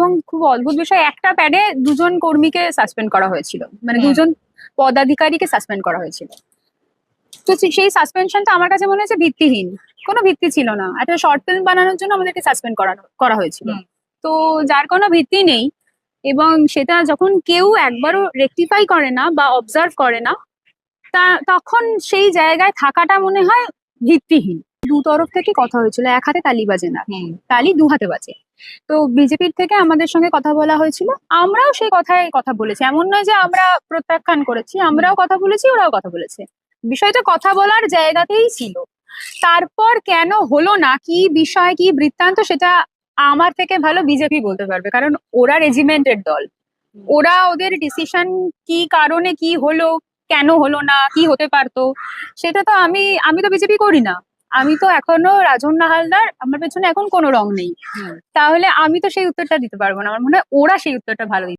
এবং খুব অদ্ভুত বিষয়। একটা প্যাডে দুজন কর্মীকে সাসপেন্ড করা হয়েছিল। মানে দুজন পদাধিকারীকে সাসপেন্ড করা হয়েছিল। তো সেই সাসপেনশনটা আমার কাছে মনে হচ্ছে ভিত্তিহীন। কোনো ভিত্তি ছিল না। একটা শর্ট ফিল্ম বানানোর জন্য আমাদেরকে সাসপেন্ড করানো করা হয়েছিল। তো যার কোনো ভিত্তি নেই এবং সেটা যখন কেউ একবারও রেকটিফাই করে না বা অবজার্ভ করে না তা তখন সেই জায়গায় থাকাটা মনে হয় ভিত্তিহীন। দু তরফ থেকে কথা হয়েছিল। এক হাতে তালি বাজে না। তালি দু হাতে বাজে। তো বিজেপির থেকে আমাদের সঙ্গে কথা বলা হয়েছিল। আমরাও সেই কথায় কথা বলেছি। এমন নয় যে আমরা প্রত্যাখ্যান করেছি, আমরাও কথা বলেছি, ওরাও কথা বলেছে। বিষয়টা কথা বলার জায়গাতেই ছিল। তারপর কেন হলো না, কি বিষয়, কি বৃত্তান্ত, সেটা আমার থেকে ভালো বিজেপি বলতে পারবে। কারণ ওরা রেজিমেন্টের দল। ওরা ওদের ডিসিশন কি কারণে কি হলো, কেন হলো না, কি হতে পারতো, সেটা তো আমি আমি তো বিজেপি করি না। আমি তো এখনও রাজন হালদার আমার পেছনে এখন কোনো রং নেই। তাহলে আমি তো সেই উত্তরটা দিতে পারব না। আমার মনে হয় ওরা সেই উত্তরটা ভালো দিতে